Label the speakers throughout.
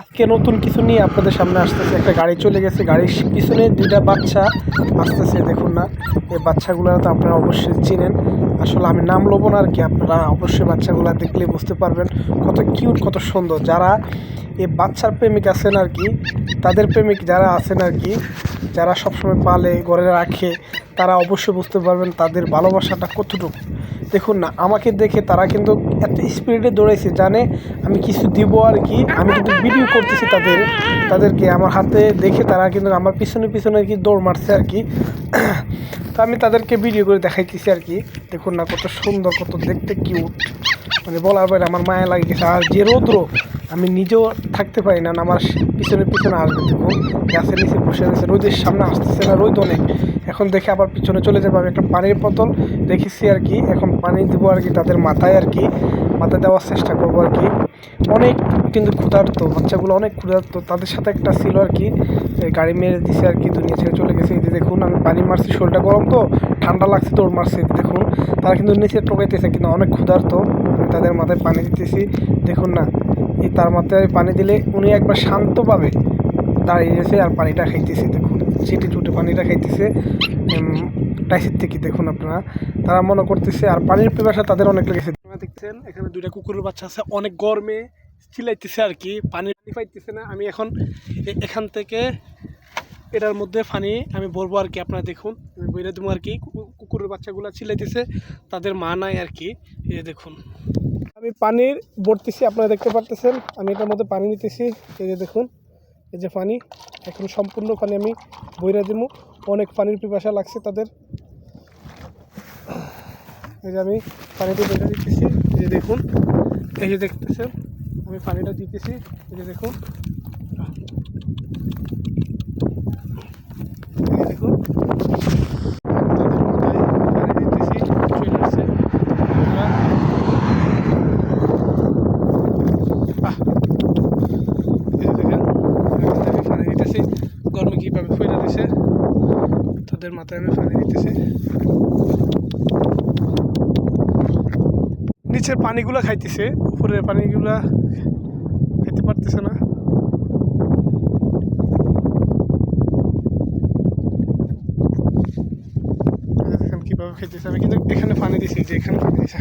Speaker 1: আজকে নতুন কিছু নিয়ে আপনাদের সামনে আসতেছে। একটা গাড়ি চলে গেছে, গাড়ির পিছনে দুইটা বাচ্চা আসতেছে, দেখুন না। এই বাচ্চাগুলো তো আপনারা অবশ্যই চিনেন। আসলে আমি নাম লোবো না আর কি, আপনারা অবশ্যই বাচ্চাগুলো দেখলে বুঝতে পারবেন কত কিউট, কত সুন্দর। যারা এই বাচ্চার প্রেমিক আছেন আর কি, তাদের প্রেমিক যারা আছেন আর কি, যারা সবসময় পালে, ঘরে রাখে, তারা অবশ্যই বুঝতে পারবেন তাদের ভালোবাসাটা কতটুকু। দেখুন না, আমাকে দেখে তারা কিন্তু এত স্পিডে দৌড়াইছে, জানে আমি কিছু দিব আর কি? আমি কিন্তু ভিডিও করতেছি তাদের, তাদেরকে, আমার হাতে দেখে তারা কিন্তু আমার পিছনে পিছনে কি দৌড় মারছে আর কি? তো আমি তাদেরকে ভিডিও করে দেখাইতেছি আর কি। দেখুন না, কত সুন্দর, কত দেখতে কিউট মানে বলার বাইরে আমার মায়া লাগে গেছে আর যে রৌদ্র আমি নিজেও থাকতে পারি না আমার পিছনে পিছনে আসবে দেখুন গাছের নিচে বসে রয়েছে, রোদের সামনে আসতেছে না, রোদ অনেক। এখন দেখে আবার পিছনে চলে যাবে, আমি একটা পানির বোতল রেখেছি আর কি। এখন পানি দেবো আর কি তাদের মাথায় আর কি, মাথায় দেওয়ার চেষ্টা করব আর কি। অনেক কিন্তু ক্ষুধার্ত, বাচ্চাগুলো অনেক ক্ষুধার্ত। তাদের সাথে একটা ছিল আর কি গাড়ি মেরে দিছে আর কি, দুনিয়া ছেড়ে চলে গেছে। এই যে দেখুন, আমি পানি মারছি, শরীরটা গরম তো, ঠান্ডা লাগছে, দৌড় মারছি দেখুন। তারা কিন্তু নিচে টোকাইতেছে কিন্তু অনেক ক্ষুধার্ত। তাদের মাথায় পানি দিতেছি, দেখুন না। তার মাথায় পানি দিলে উনি একবার শান্তভাবে দাঁড়িয়ে গেছে আর পানিটা খাইতেছে। দেখুন চিটি চুটে পানিটা খাইতেছে। টাইসির থেকে দেখুন আপনারা। তারা মনে করতেছে আর পানির পিপাসা তাদের অনেক লেগেছে। দেখছেন, এখানে দুইটা কুকুরের বাচ্চা আছে। অনেক গরমে চিলাইতেছে আর কি। পানি পাইতেছে না। আমি এখন এখান থেকে এটার মধ্যে পানি আমি বলব আর কি। আপনারা দেখুন, আমি বইরে দেবো আর কু- কুকুরের বাচ্চাগুলো চিলাইতেছে তাদের মা নাই আর কি। এই দেখুন। আমি পানির ভরতেছি আপনারা দেখতে পারতেছেন। আমি এটার মধ্যে পানি নিতেছি। এই যে দেখুন, এই যে পানি। এখন সম্পূর্ণ পানি আমি বইরা দিব অনেক পানির পিপাসা লাগছে তাদের। এই যে আমি পানিটা বইরা দিতেছি। এই যে দেখুন, এই যে দেখতেছেন, আমি পানিটা দিতেছি। এই যে দেখুন। দেখুন তাদের মাথায় পানি দিতেছি চলে আসছে তারা আহ এই যে দেখেন আমি তাদেরকে পানি দিতেছি গরমে কীভাবে ফেলে দিছে তাদের মাথায় আমি পানি দিতেছি। নিচের পানিগুলো খাইতেছে, উপরের পানিগুলা খাইতে পারতেছে না। কীভাবে খাইতেছে, আমি কিন্তু এখানে পানি দিছি যে এখানে পানি দিছে।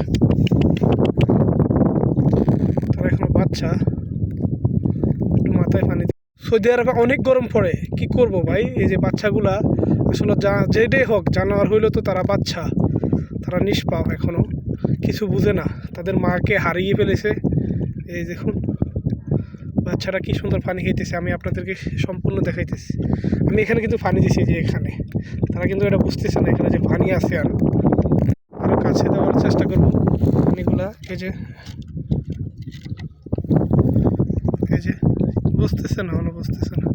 Speaker 1: তারা এখনও বাচ্চা, একটু মাথায় পানি সৌদি আরবে অনেক গরম পড়ে, কি করব ভাই? এই যে বাচ্চাগুলা আসলে যা, যেটাই হোক, জানোয়ার হইলেও তো তারা বাচ্চা। তারা নিষ্পাপ এখনও কিছু বুঝে না। তাদের মাকে হারিয়ে ফেলেছে। এই দেখুন বাচ্চারা কি সুন্দর পানি খাইতেছে। আমি আপনাদেরকে সম্পূর্ণ দেখাইতেছি। আমি এখানে কিন্তু পানি দিছি যে এখানে। তারা কিন্তু এটা বুঝতেছে না এখানে যে পানি আছে আর। আরও কাছে দেওয়ার চেষ্টা করব। পানিগুলা, এই যে। এই যে, বুঝতেছে না এখনও বুঝতেছে না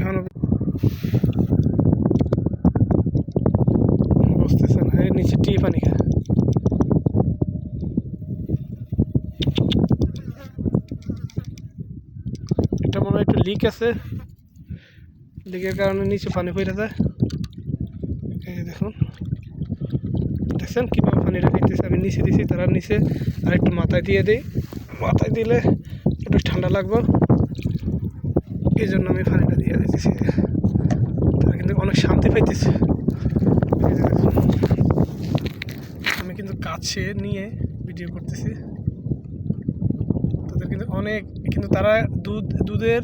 Speaker 1: এখনও বুঝতেছে না এই নিচে টি পানি খা এটা মনে হয় একটু লিক আছে। লিকের কারণে নিচে পানি পড়ে যায়। দেখুন। দেখছেন কীভাবে পানিটা খাইতেছে আমি নিচে দিছি, তারা নিচে আর একটু মাথায় দিয়ে দিই। মাথায় দিলে একটু ঠান্ডা লাগবে। এই জন্য আমি পানিটা দিয়ে দিতেছি তারা কিন্তু অনেক শান্তি পাইতেছে এই যে দেখুন আমি কাছে নিয়ে ভিডিও করতেছি। তাদের কিন্তু অনেক, কিন্তু তারা দুধ, দুধের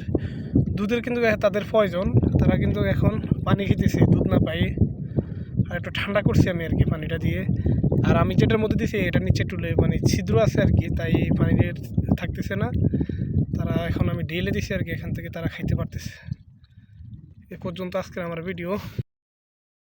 Speaker 1: দুধের কিন্তু তাদের প্রয়োজন তারা কিন্তু এখন পানি খেতেছে, দুধ না পাই আর একটু ঠান্ডা করছি আমি আর কি পানিটা দিয়ে। আর আমি যেটার মধ্যে দিছি, এটা নিচে টুলে মানে ছিদ্র আছে আর কি, তাই পানি থাকতেছে না। তারা এখন আমি ঢেলে দিছি আর কি, এখান থেকে তারা খাইতে পারতেছে। এ পর্যন্ত আজকের আমার ভিডিও।